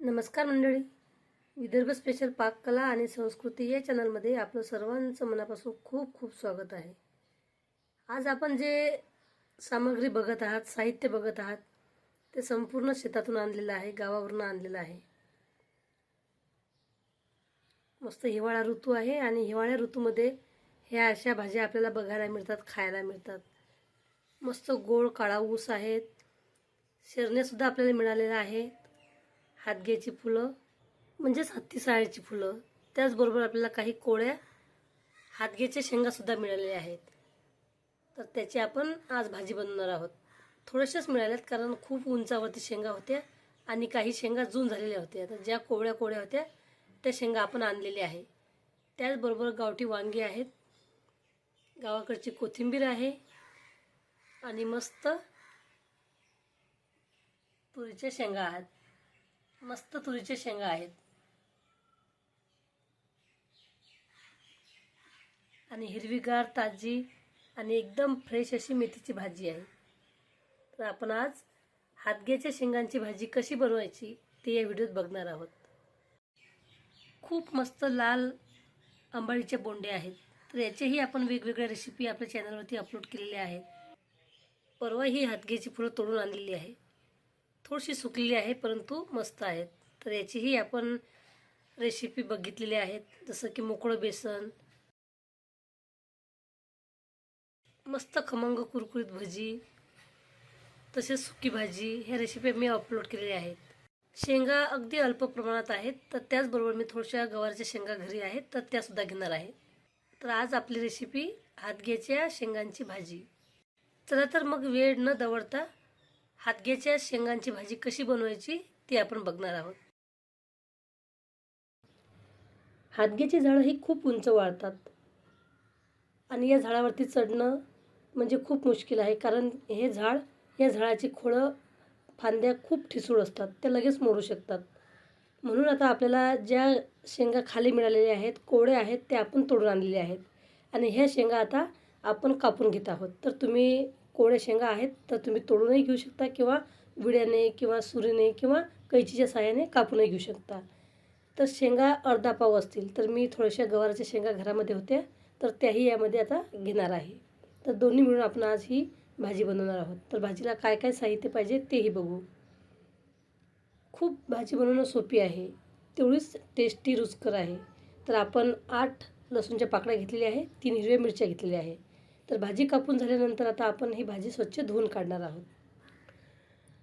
नमस्कार मंडळी. विदर्भ स्पेशल पाककला आणि संस्कृती या चॅनलमध्ये आपलं सर्वांचं मनापासून खूप खूप स्वागत आहे. आज आपण जे सामग्री बघत आहात साहित्य बघत आहात ते संपूर्ण शेतातून आणलेलं आहे गावावरून आणलेलं आहे. मस्त हिवाळा ऋतू आहे आणि हिवाळ्या ऋतूमध्ये ह्या अशा भाज्या आपल्याला बघायला मिळतात खायला मिळतात. मस्त गोड काळा ऊस आहेत. शरण्यासुद्धा आपल्याला मिळालेलं आहे. हातग्याची फुलं म्हणजेच हत्तीसाळ्याची फुलं. त्याचबरोबर आपल्याला काही कोळ्या हातग्याच्या शेंगासुद्धा मिळालेल्या आहेत. तर त्याची आपण आज भाजी बनवणार आहोत. थोड्याशाच मिळाल्यात कारण खूप उंचावरती शेंगा होत्या आणि काही शेंगा जून झालेल्या होत्या. तर ज्या कोवळ्या कोवळ्या होत्या त्या शेंगा आपण आणलेल्या आहे. त्याचबरोबर गावठी वांगी आहेत. गावाकडची कोथिंबीर आहे. आणि मस्त तुरीच्या शेंगा आहेत. मस्त तुरीच्या शेंगा आहेत. आणि हिरवीगार ताजी आणि एकदम फ्रेश अशी मेथीची भाजी आहे. तर आपण आज हातग्याच्या शेंगांची भाजी कशी बनवायची ते या व्हिडिओत बघणार आहोत. खूप मस्त लाल आंबाळीचे बोंडे आहेत. तर याचेही आपण वेगवेगळ्या रेसिपी आपल्या चॅनलवरती अपलोड केलेल्या आहेत. परवा ही हातग्याची फुलं तोडून आणलेली आहे. थोडीशी सुकलेली आहे परंतु मस्त आहेत. तर याचीही आपण रेसिपी बघितलेली आहेत जसं की मोकळं बेसन मस्त खमंग कुरकुरीत भजी तसेच सुकी भाजी. ह्या रेसिपी मी अपलोड केलेल्या आहेत. शेंगा अगदी अल्प प्रमाणात आहेत तर त्याचबरोबर मी थोड्याशा गवारच्या शेंगा घरी आहेत तर त्यासुद्धा घेणार आहे. तर आज आपली रेसिपी हातग्याच्या शेंगांची भाजी. चला तर मग वेळ न दवडता हातग्याच्या शेंगांची भाजी कशी बनवायची ती आपण बघणार आहोत. हातग्याची झाडं ही खूप उंच वाढतात. आणि या झाडावरती चढणं म्हणजे खूप मुश्किल आहे. कारण हे झाड या झाडाची खोळं फांद्या खूप ठिसूळ असतात. त्या लगेच मोडू शकतात. म्हणून आता आपल्याला ज्या शेंगा खाली मिळालेल्या आहेत कोवळे आहेत ते आपण तोडून आणलेले आहेत. आणि ह्या शेंगा आता आपण कापून घेत आहोत. तर तुम्ही कोवळ्या शेंगा आहेत तर तुम्ही तोडूनही घेऊ शकता किंवा विड्याने किंवा सुरीने किंवा कैचीच्या साहाय्याने कापूनही घेऊ शकता. तर शेंगा अर्धा पाव असतील तर मी थोड्याशा गवाराच्या शेंगा घरामध्ये होत्या तर त्याही यामध्ये आता घेणार आहे. तर दोन्ही मिळून आपण आज ही भाजी बनवणार आहोत. तर भाजीला काय काय साहित्य पाहिजे तेही बघू. खूप भाजी बनवणं सोपी आहे तेवढीच टेस्टी रुचकर आहे. तर आपण आठ लसूणच्या पाकळ्या घेतलेल्या आहे तीन हिरव्या मिरच्या घेतलेल्या आहे तर भाजी कापून झाल्यानंतर आता आपण ही भाजी स्वच्छ धुवून काढणार आहोत.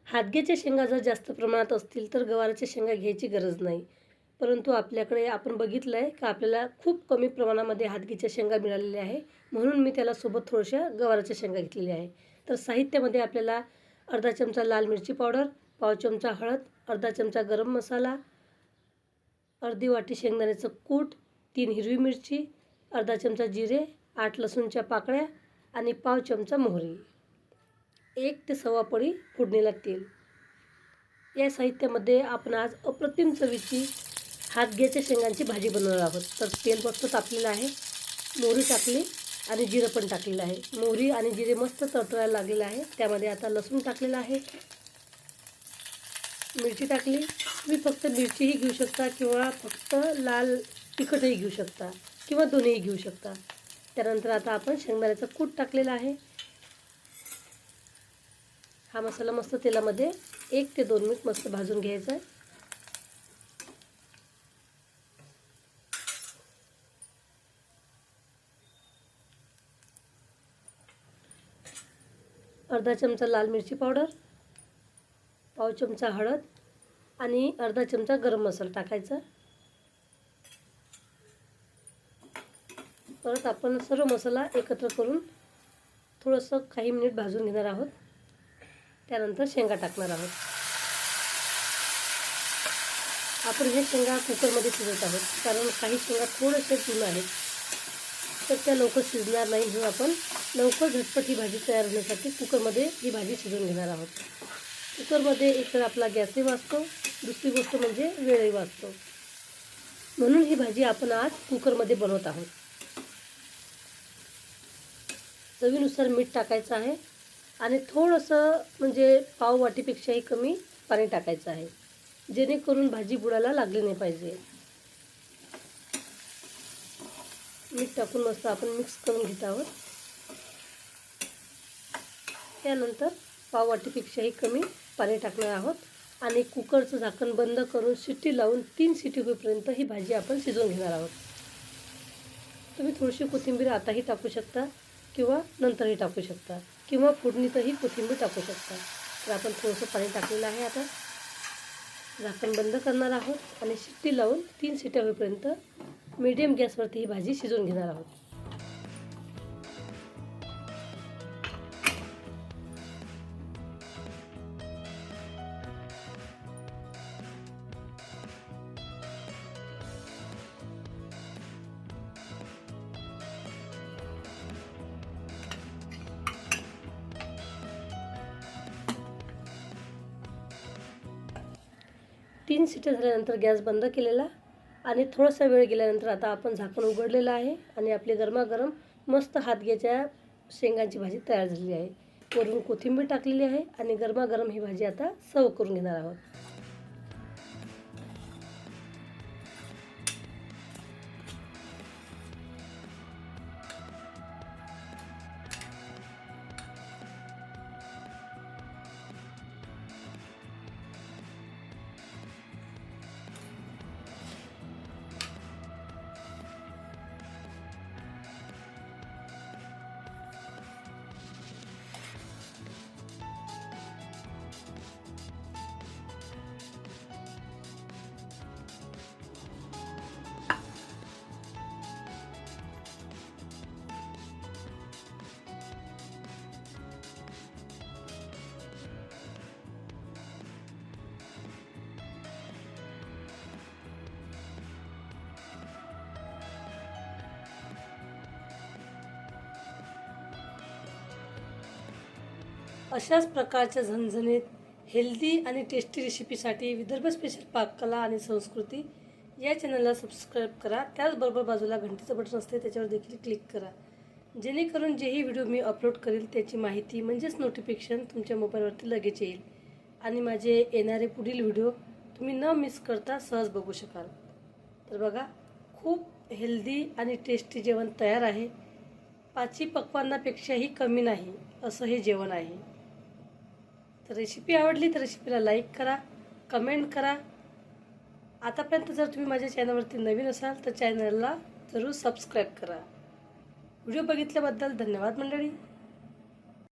हातग्याच्या शेंगा जर जास्त प्रमाणात असतील तर गवाराच्या शेंगा घ्यायची गरज नाही. परंतु आपल्याकडे आपण बघितलं आहे का आपल्याला खूप कमी प्रमाणामध्ये हातगीच्या शेंगा मिळालेल्या आहे. म्हणून मी त्याला सोबत थोड्याशा गवाराच्या शेंगा घेतलेल्या आहे. तर साहित्यामध्ये आपल्याला अर्धा चमचा लाल मिरची पावडर पाव चमचा हळद अर्धा चमचा गरम मसाला अर्धी वाटी शेंगदाण्याचं कूट तीन हिरवी मिरची अर्धा चमचा जिरे आठ लसूणच्या पाकळ्या आणि पाव चमचा मोहरी. एक ते सव्वा पडी फोडणीला तेल. या साहित्यामध्ये आपण आज अप्रतिम चवीची हातग्याच्या शेंगांची भाजी बनवणार आहोत. तर तेल मस्त तापलेलं आहे. मोहरी टाकली आणि जिरं पण टाकलेलं आहे. मोहरी आणि जिरे मस्त तळतळायला लागलेलं आहे. त्यामध्ये आता लसूण टाकलेलं आहे. मिरची टाकली. तुम्ही फक्त मिरचीही घेऊ शकता किंवा फक्त लाल तिखटही घेऊ शकता किंवा दोन्हीही घेऊ शकता. त्यानंतर आता आपण शेंगदाण्याचं कूट टाकलेला आहे. हा मसाला मस्त तेलामध्ये एक ते दोन मिनिट मस्त भाजून घ्यायचा आहे. अर्धा चमचा लाल मिरची पावडर पाव चमचा हळद आणि अर्धा चमचा गरम मसाला टाकायचा. परत आपण सर्व मसाला एकत्र करून थोडंसं काही मिनिट भाजून घेणार आहोत. त्यानंतर शेंगा टाकणार आहोत. आपण हे शेंगा कुकरमध्ये शिजत आहोत. कारण काही शेंगा थोडेसे जुनं आहेत. तर त्या लवकर शिजणार नाही म्हणून आपण लवकर झटपट ही भाजी तयार होण्यासाठी कुकरमध्ये ही भाजी शिजवून घेणार आहोत. कुकरमध्ये एकतर आपला गॅसही वाचतो. दुसरी गोष्ट म्हणजे वेळही वाचतो. म्हणून ही भाजी आपण आज कुकरमध्ये बनवत आहोत. चवीनुसार मीठ टाकायचं आहे. आणि थोडंसं म्हणजे पाव वाटीपेक्षाही कमी पाणी टाकायचं आहे. जेणेकरून भाजी बुडायला लागली नाही पाहिजे. मीठ टाकून मस्त आपण मिक्स करून घेत आहोत. त्यानंतर पाववाटीपेक्षाही कमी पाणी टाकणार आहोत. आणि कुकरचं झाकण बंद करून शिट्टी लावून तीन शिट्टी होईपर्यंत ही भाजी आपण शिजवून घेणार आहोत. तुम्ही थोडीशी कोथिंबीर आताही टाकू शकता. किंवा नंतरही टाकू शकता. किंवा फोडणीतही कोथिंबीर टाकू शकता. तर आपण थोडंसं पाणी टाकलेलं आहे आता. झाकण बंद करणार आहोत आणि शिट्टी लावून तीन शिट्या होईपर्यंत मीडियम गॅसवरती ही भाजी शिजवून घेणार आहोत. तीन शिट्ट्या झाल्यानंतर गॅस बंद केलेला आणि थोडासा वेळ गेल्यानंतर आता आपण झाकण उघडलेलं आहे आणि आपली गरमागरम मस्त हातग्याच्या शेंगांची भाजी तयार झालेली आहे. वरून कोथिंबीर टाकलेली आहे आणि गरमागरम ही भाजी आता सर्व करून घेणार आहोत. अशाच प्रकारच्या झणझणीत हेल्दी आणि टेस्टी रेसिपीसाठी विदर्भ स्पेशल पाककला आणि संस्कृती या चॅनलला सबस्क्राईब करा. त्याचबरोबर बाजूला घंटीचं बटन असते त्याच्यावर देखील क्लिक करा. जेणेकरून जेही व्हिडिओ मी अपलोड करेल त्याची माहिती म्हणजेच नोटिफिकेशन तुमच्या मोबाईलवरती लगेच येईल. आणि माझे येणारे पुढील व्हिडिओ तुम्ही न मिस करता सहज बघू शकाल. तर बघा खूप हेल्दी आणि टेस्टी जेवण तयार आहे. पाची पक्वांनापेक्षाही कमी नाही असं हे जेवण आहे. तर रेसिपी आवडली तर रेसिपीला लाईक करा कमेंट करा. आतापर्यंत जर तुम्ही माझ्या चॅनलवरती नवीन असाल तर चॅनलला जरूर सबस्क्राईब करा. व्हिडिओ बघितल्याबद्दल धन्यवाद मंडळी.